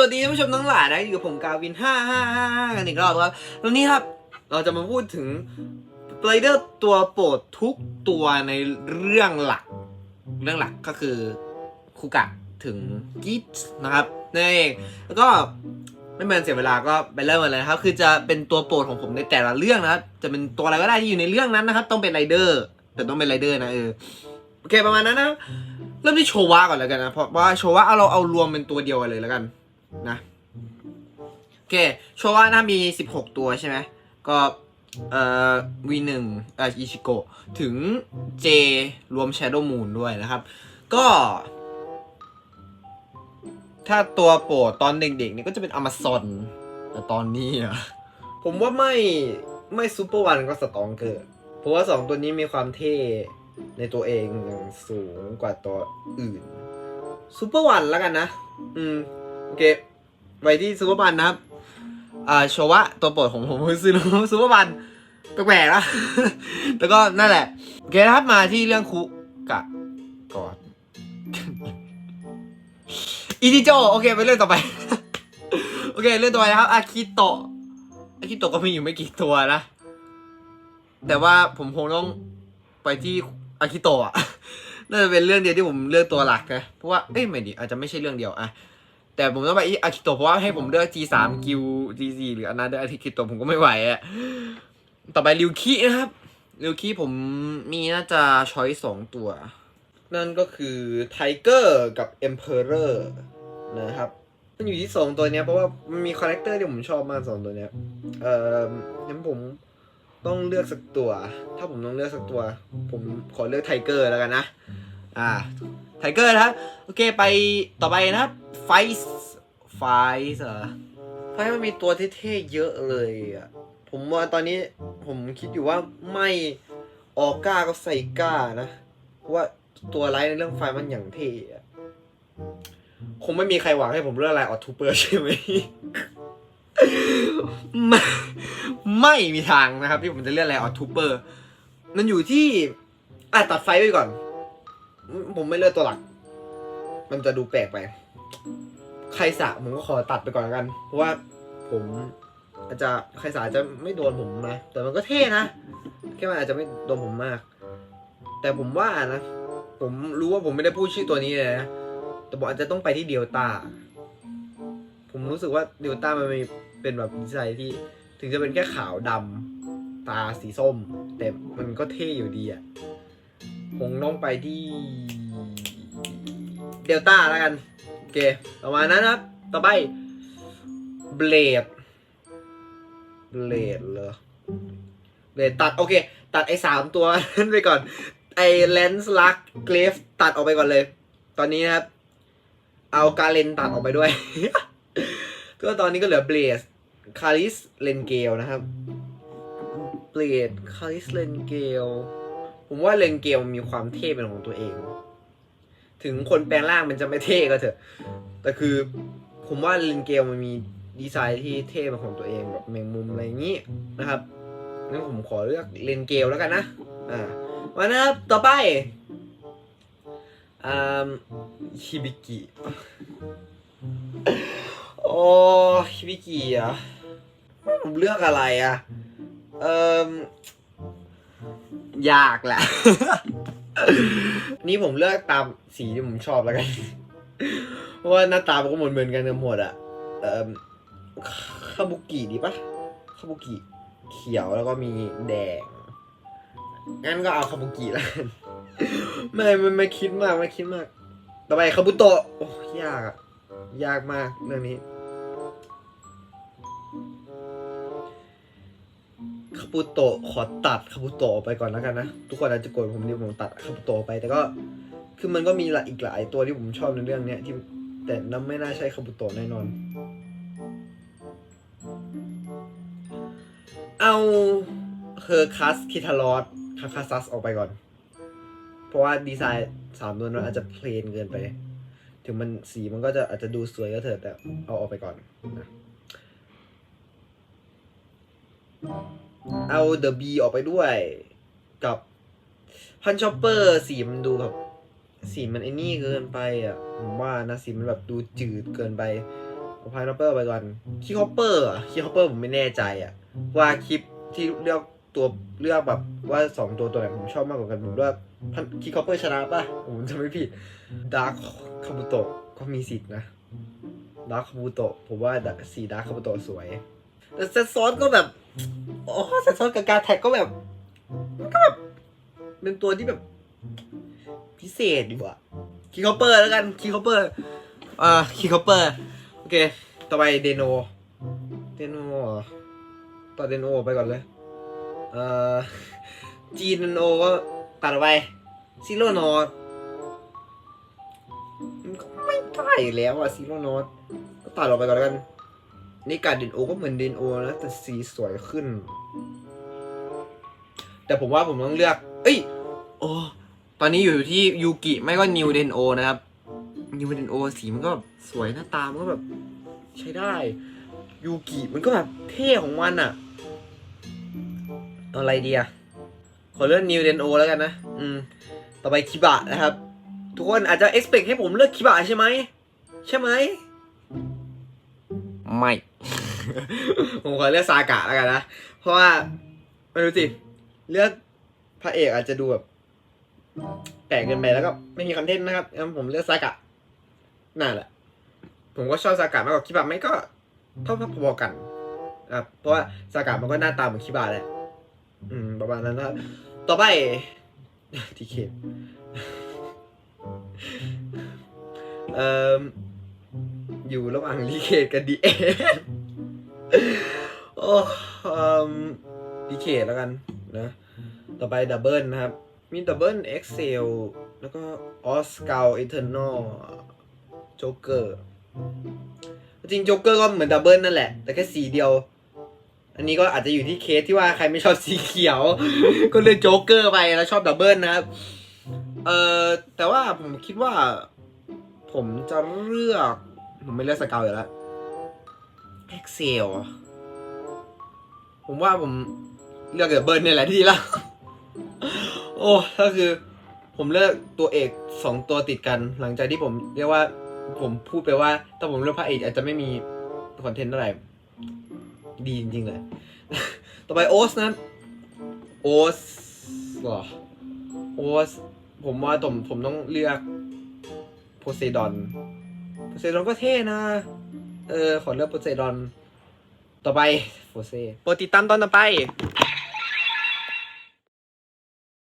สวัสดีท่านผู้ชมทั้งหลายนะอยู่กับผมกาวิน 555กันอีกรอบครับวันนี้ครับเราจะมาพูดถึงไรเดอร์ตัวโปรดทุกตัวในเรื่องหลัก เรื่องหลักก็คือคุกะถึงกิทนะครับนั่นเองแล้วก็ไม่เป็นเสียเวลาก็ไปเริ่มกันเลยครับ คือจะเป็นตัวโปรดของผมในแต่ละเรื่องนะครับ จะเป็นตัวอะไรก็ได้ที่อยู่ในเรื่องนั้นนะครับ ต้องเป็นไรเดอร์ แต่ต้องเป็นไรเดอร์นะเออโอเคประมาณนั้นนะเริ่มที่โชวะก่อนแล้วกันนะเพราะว่าโชวะเอาเราเอารวมเป็นตัวเดียวกันเลยแล้วกัน นะโอเคโชวะนะมี 16 ตัวใช่ไหมก็เอ่อ V1 เอ่ออิชิโกถึง J รวม Shadow Moon ด้วยนะครับ ก็ ถ้าตัวโปรดตอนเด็กๆนี่ก็จะเป็น Amazon แต่ตอนนี้อะผมว่าไม่ไม่ซูเปอร์วันก็สตองเกอร์เพราะว่าสองตัวนี้มีความเท่ในตัวเองอย่างสูงกว่าตัวอื่นซูเปอร์วันแล้วกันนะ อืม โอเค ไปที่ซูเปอร์วันนะครับ อ่าโชวะตัวโปรดของผมคือซูเปอร์วันแปลกๆนะแต่ก็นั่นแหละ โอเคนะครับมาที่เรื่องคุกะก่อนอิจิโจโอเคไปเรื่องต่อไป โอเค เรื่องต่อไปนะครับอาคิโตะอาคิโตะก็มีอยู่ไม่กี่ตัวนะ แต่ว่าผมคงต้องไปที่อากิโตะอะน่าจะเป็นเรื่องเดียวที่ผมเลือกตัวหลักนะ เพราะว่า เอ้ยไม่ดีอาจจะไม่ใช่เรื่องเดียวอะ แต่ผมต้องไปที่อากิโตะเพราะว่าให้ผมเลือก G3 กิว G4 หรืออันนั้นเลือกอากิโตะผมก็ไม่ไหวอะต่อไปริวคินะครับริวคิผมมีน่าจะช้อยสองตัว นั่นก็คือไทเกอร์กับเอ็มเพอเรอร์นะครับมันอยู่ที่สองตัวเนี้ยเพราะว่ามันมีคาแรคเตอร์ที่ผมชอบมากสองตัวเนี้ย เอ่องั้นผมต้องเลือกสักตัว ถ้าผมต้องเลือกสักตัว ผมขอเลือกไทเกอร์แล้วกันนะ อ่า ไทเกอร์นะครับ โอเค ไปต่อไปนะครับ ไฟส์ไฟส์เหรอไฟมันมีตัวเท่ๆเยอะเลยอะผมว่าตอนนี้ผมคิดอยู่ว่าไม่ออก้าก็ใส่ก้านะว่าตัวไลท์ในเรื่องไฟมันอย่างเท่อะคงไม่มีใครหวังให้ผมเลือกอะไรออทูเปอร์ใช่ไหมไม่ไม่มีทางนะครับ ที่ผมจะเลือกอะไรออทูเปอร์มันอยู่ที่อะตัดไฟไว้ก่อน ผมไม่เลือกตัวหลัก มันจะดูแปลกไป ใครสะผมก็ขอตัดไปก่อนกัน เพราะว่าผมอาจจะใครสะอาจะไม่โดนผมนะ แต่มันก็เท่นะ แค่มันอาจจะไม่โดนผมมาก แต่ผมว่านะ ผมรู้ว่าผมไม่ได้พูดชื่อตัวนี้เลยนะ แต่ผมอาจจะต้องไปที่เดลต้า ผมรู้สึกว่าเดลต้ามันมีเป็นแบบดีไซน์ที่ถึงจะเป็นแค่ขาวดำตาสีส้ม แต่มันก็เท่อยู่ดีอะคงต้องไปที่ เดลต้าแล้วกัน โอเค ประมาณนั้นครับ ต่อไปเบลดเบลดเหรอเบลดตัด โอเค ตัดไอ้สามตัวนั้นไปก่อน ไอ้เลนส์ลักเกรฟตัดออกไปก่อนเลย ตอนนี้นะครับ เอากาเลนตัดออกไปด้วยก็ตอนนี้ก็เหลือเบลดคาริสเลนเกลนะครับเบลดคาริสเลนเกลผมว่าเลนเกลมีความเท่เป็นของตัวเอง ถึงคนแปลงร่างมันจะไม่เท่ก็เถอะ แต่คือผมว่าเลนเกลมันมีดีไซน์ที่เท่เป็นของตัวเองแบบแมงมุมอะไรอย่างนี้นะครับงั้นผมขอเลือกเลนเกลแล้วกันนะ อ่ามานะครับต่อไปอ่าฮิบิกิโอ้ฮิบิกิอะผมเลือกอะไรอะ เอ่มยากแหละ นี่ผมเลือกตามสีที่ผมชอบแล้วกัน เพราะว่าหน้าตามันก็เหมือนเหมือนกันทั้งหมดอะเอ่มคาบุกิดีปะคาบุกิเขียวแล้วก็มีแดง งั้นก็เอาคาบุกิแล้วกันไม่ไม่ไม่คิดมากไม่คิดมาก ต่อไปคาบุโตะโอ้ยากอะยากมากเรื่องนี้ คาบุโตะขอตัดคาบุโตะไปก่อนแล้วกันนะ ทุกคนอาจจะโกรธผมที่ผมตัดคาบุโตะไป แต่ก็คือมันก็มีหลายอีกหลายตัวที่ผมชอบในเรื่องเนี้ยที่แต่นั่นไม่น่าใช่คาบุโตะแน่นอน เอาเฮอร์คัสคิทารอสคาคาซัสออกไปก่อน เพราะว่าดีไซน์สามตัวนั้นอาจจะเพลนเกินไป ถึงมันสีมันก็จะอาจจะดูสวยก็เถอะแต่เอาออกไปก่อนนะ เอาเดอะบีออกไปด้วย กับพันชอปเปอร์สีมันดูแบบสีมันไอ้นี่เกินไปอะผมว่านะสีมันแบบดูจืดเกินไปผพายนอปเปอร์ไปก่อนคีคอปเปอร์อะคีคอปเปอร์ผมไม่แน่ใจอะ ว่าคลิปที่เลือกตัวเลือกแบบว่าสองตัวตัวไหนผมชอบมากกว่ากันผมเลือกคีคอปเปอร์ชนะป่ะผมจะไม่ผิดดาร์คคาบุโตะก็มีสิทธิ์นะดาร์คคาบุโตะผมว่าสีดาร์คคาบุโตะสวยแต่เซตซอสก็แบบ โอ้เซตซอสกับการแท็กก็แบบมันก็แบบเป็นตัวที่แบบ พิเศษดีกว่าคีคอปเปอร์แล้วกันคีคอปเปอร์อ่าคีคอปเปอร์โอเค ต่อไปเดโนเดโนต่อเดโนไปก่อนเลยเอ่อจีนโนก็ตัดออกไปซิโรโนตมันก็ไม่ได้แล้วอะซิโรโนตก็ตัดออกไปก่อนแล้วกัน นี่การเดนโอก็เหมือนเดนโอนะแต่สีสวยขึ้น แต่ผมว่าผมต้องเลือก เอ้ย โอ้ตอนนี้อยู่ที่ยูกิไม่ก็นิวเดนโอนะครับนิวเดนโอสีมันก็สวยหน้าตามันก็แบบ ใช้ได้ยูกิมันก็แบบเท่ของมันอะอาอะไรดีอะขอเลือกนิวเดนโอแล้วกันนะ อืม ต่อไปคิบะนะครับ ทุกคนอาจจะ expect ให้ผมเลือกคิบะใช่ไหม ใช่ไหม ไม่ ผมขอเลือกซากะแล้วกันนะ เพราะว่าไม่รู้สิ เลือกพระเอกอาจจะดูแบบแปลกเกินไปแล้วก็ไม่มีคอนเทนต์นะครับงั้นผมเลือกซากะนั่นแหละ ผมก็ชอบซากะมากกว่าคิบะไม่ก็เท่าพอๆกันนะครับเพราะว่าซากะมันก็หน้าตาเหมือนคิบะแหละ อืม ประมาณนั้นนะครับ ต่อไปทีเคเอ่ออยู่ระหว่างลีเคทกับดีเอ โอ้เอ่อดีเคแล้วกันนะ ต่อไปดับเบิลนะครับ มีดับเบิลเอ็กเซลแล้วก็ออสกาเอเทอร์นอลโจ๊กเกอร์จริงโจ๊กเกอร์ก็เหมือนดับเบิลนั่นแหละ แต่แค่สีเดียว อันนี้ก็อาจจะอยู่ที่เคสที่ว่าใครไม่ชอบสีเขียว ก็เลือกโจ๊กเกอร์ไปแล้วชอบดับเบิลนะครับ เอ่อแต่ว่าผมคิดว่า ผมจะเลือก ผมไม่เลือกสเกลอยู่แล้ว เอ็กเซลผมว่าผมเลือกดับเบิลเนี่ยแหละที่ละโอ้ก็คือผมเลือกตัวเอกสองตัวติดกัน หลังจากที่ผมเรียกว่าผมพูดไปว่า ถ้าผมเลือกพระเอกอาจจะไม่มีคอนเทนต์เท่าไรดีจริงๆเลย ต่อไปโอสนะโอสหรอโอสผมว่าผมผมต้องเลือกโพไซดอนโพไซดอนก็เท่นะ เออ ขอเลือกโปรเซดอน ต่อไปโฟเซโปรดติดตามตอนต่อไป